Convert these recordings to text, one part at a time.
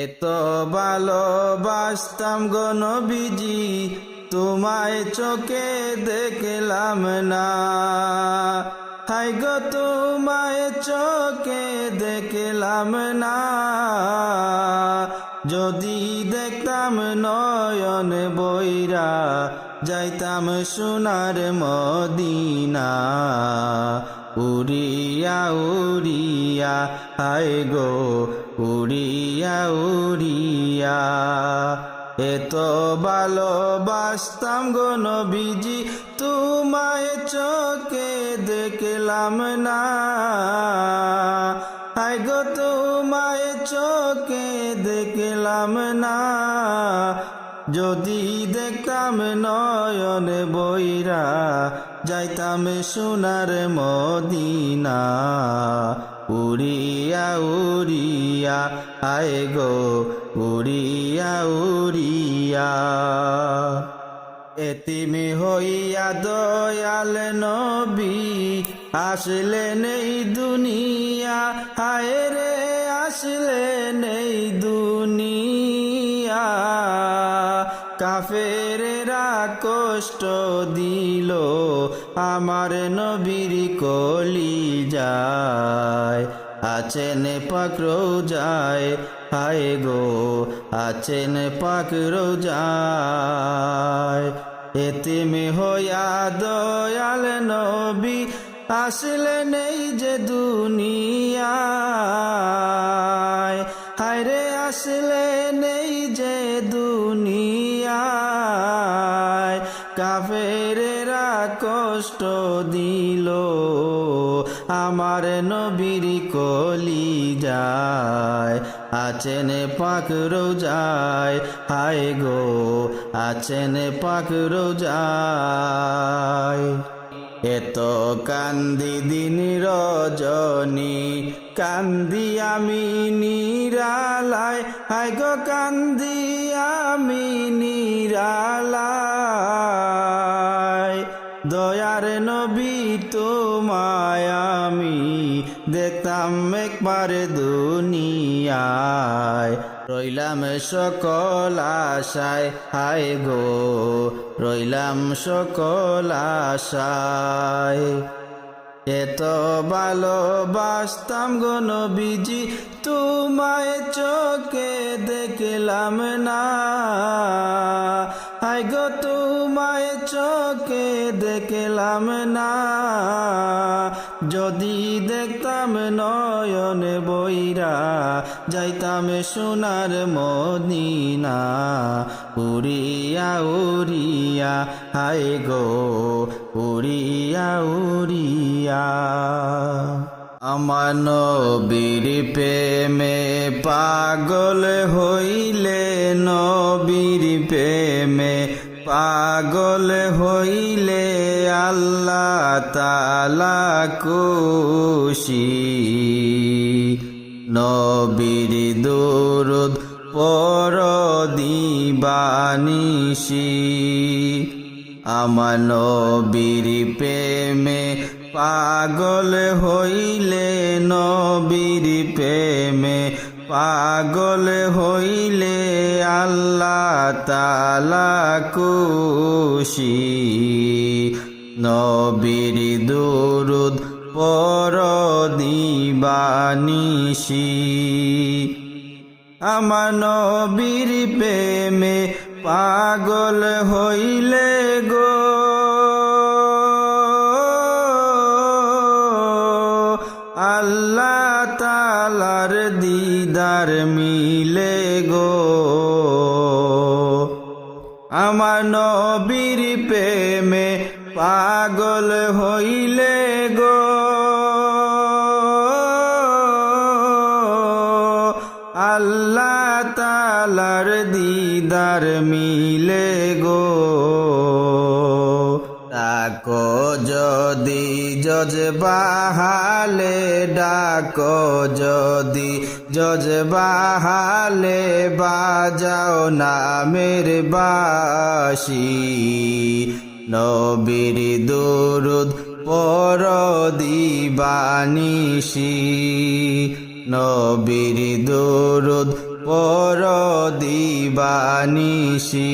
এত ভালোবাসতাম গো নবীজি, তোমায় চোখে দেখলাম না। হাই গো, তোমায় চোখে দেখলাম না। যদি দেখতাম নয়ন বইরা, যাইতাম সোনার মদিনা। উড়িয়া উড়িয়া, হায় গো, উড়িয়া উড়িয়া। এত ভালোবাসতাম গো নবীজি, তোমায় চোখে দেখলাম না। হায় গো, তোমায় চোখে দেখলাম না। যদি দেখতাম নয়ন বইরা যাইতাম সোনার মদিনা, উড়িয়া উড়িয়া আয় গো, উড়িয়া উড়িয়া। এতিমি হইয়া দয়াল নবী আসলে নেই দুনিয়া, হায় রে আসলে নেই দুনিয়া কষ্ট দিল, আমার নবীর কলি যায়। আছেন পাকড়ো যায় হায় গো, আছেন পাকড়ো যায় এতিমে হইয়া দয়াল নবী আসলে নেই যে দুনিয়ায় আমার নবীর কলি যায় আছেন পাক যায় হায় গো, আছেন পাক যায় এত কান্দি দিন রজনী, কান্দি আমি নিরালায়, হায় গো কান্দি একবার দুনিয়ায়। রইলাম সকল আশায়, হায় গো, রইলাম সকল আশায়। এত ভালোবাসতাম গো নবীজি, তোমায় চোখে দেখলাম না। হায় গো, তোমায় চোখে দেখলাম না। বইরা, যাইতাম সোনার মদিনা, উড়িয়া উড়িয়া, হায় গো, উড়িয়া উড়িয়া। আমার নবীর প্রেমে পাগল হইলে নবীর প্রেমে পাগল হইলে আল্লাহ তালা খুশি। নবীর দুরুদ পর দিবানিশি আমার নবীর প্রেমে পাগল হইলে নবীর প্রেমে পাগল হইলে আল্লাহ তালা খুশি। নবীর দুরুদ পর দিবানিশি আমার নবীর প্রেমে পাগল হইলে গো আল্লাহ তালার দিদার মিলে গো। আমার নবীর প্রেমে পাগল হইলে গো। আল্লাহ তালার দিদার মিলে জজ বাহালে ডাকো যদি। জজ বাহালে বাজাও নামের বাসি নবীর দুরুদ পর দিবানিসি নবীর দুরুদ পর দিবানিসি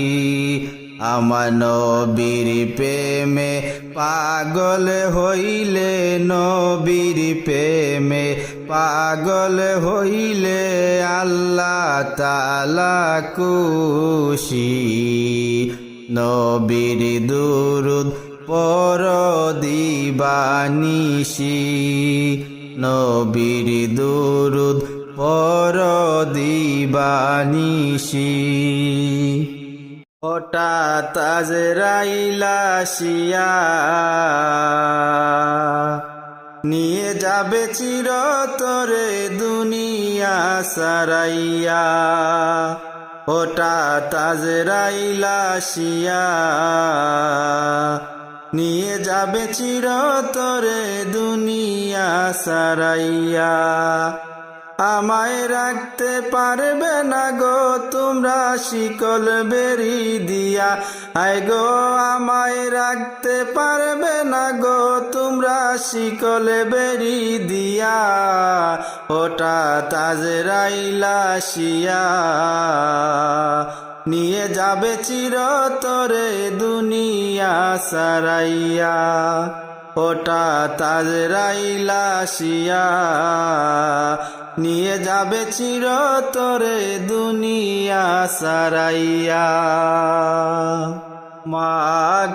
আমার নবীর প্রেমে পাগল হইলে নবীর প্রেমে পাগল হইলে আল্লাহ তালা খুশি। নবীর দুরুদ পর দিবানিসি নবীর দুরুদ পর দিবানিসি হঠাৎ আজরাইলা শিয়া নিয়ে যাবে চিরতরে দুনিয়া সারাইয়া। হঠাৎ শিয়া নিয়ে যাবে চিরতরে দুনিয়া সারাইয়া। আমায় রাখতে পারবে না গো, তোমরা শিকল বেরি দিয়া। আয় গো, আমায় রাখতে পারবে না গো, তোমরা শিকল বেরি দিয়া। ওটা তাজরাইলা শিয়া নিয়ে যাবে চিরতরে দুনিয়া সারাইয়া। ওটা তাজরাইলা শিয়া নিয়ে যাবে চির চিরতরে দুনিয়া সারাইয়া। মা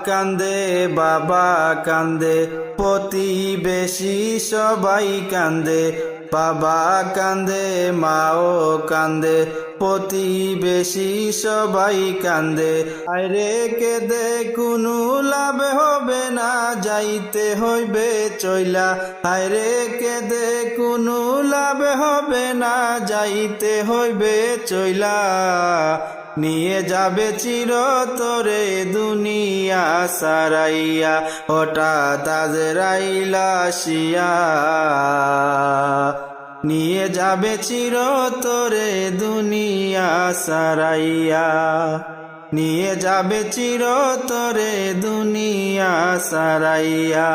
কান্দে বাবা কান্দে প্রতিবেশী সবাই কান্দে বাবা কান্দে, মাও কান্দে, প্রতিবেশী সবাই কান্দে। আরে কেদে, কোনো লাভ হবে না, যাইতে হইবে চইলা। আরে কেদে, কোনো লাভ হবে না, যাইতে হইবে চইলা। নিয়ে যাবে চিরতরে দুনিয়া সারাইয়া, হঠাৎ আজ রাইলা শিয়া নিয়ে যাবে চিরতরে দুনিয়া সারাইয়া। নিয়ে যাবে চিরতরে দুনিয়া সারাইয়া।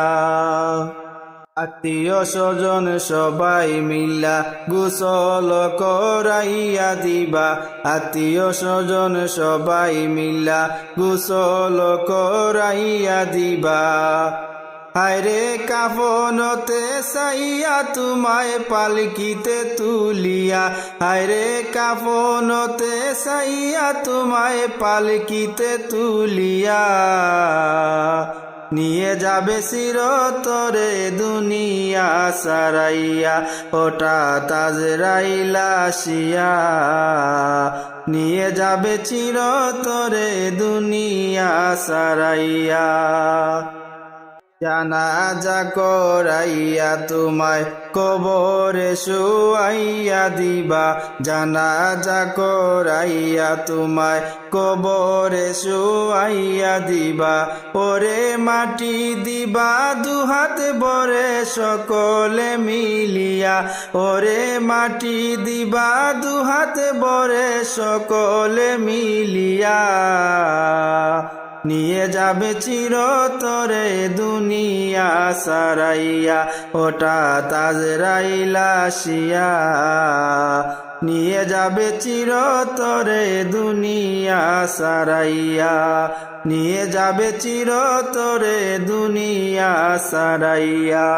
আত্মীয় স্বজন সবাই মিল্লা গুসল করাইয়া দিবা। আত্মীয় স্বজন সবাই মিল্লা গুসল করাইয়া দিবা। হায়রে কাফনতে সাইয়া তোমায় পালকিতে তুলিয়া, হায়রে কাফনতে সাইয়া তোমায় পালকিতে তুলিয়া। নিয়ে যাবে চিরতরে দুনিয়া সারাইয়া ওটা তাজরাইলা শিয়া নিয়ে যাবে চিরতরে দুনিয়া সারাইয়া। জানাজা করাইয়া তোমায় কবরে শুয়াইয়া দিবা। জানাজা করাইয়া তোমায় কবরে শুয়াইয়া দিবা। ওরে মাটি দিবা, দুহাত বরে সকলে মিলিয়া। ওরে মাটি দিবা, দুহাত বরে সকলে মিলিয়া। নিয়ে যাবে চিরতরে দুনিয়া সারাইয়া, ওটা তাজরাইলা শিয়া নিয়ে যাবে চিরতরে দুনিয়া সারাইয়া, নিয়ে যাবে চিরতরে দুনিয়া সারাইয়া।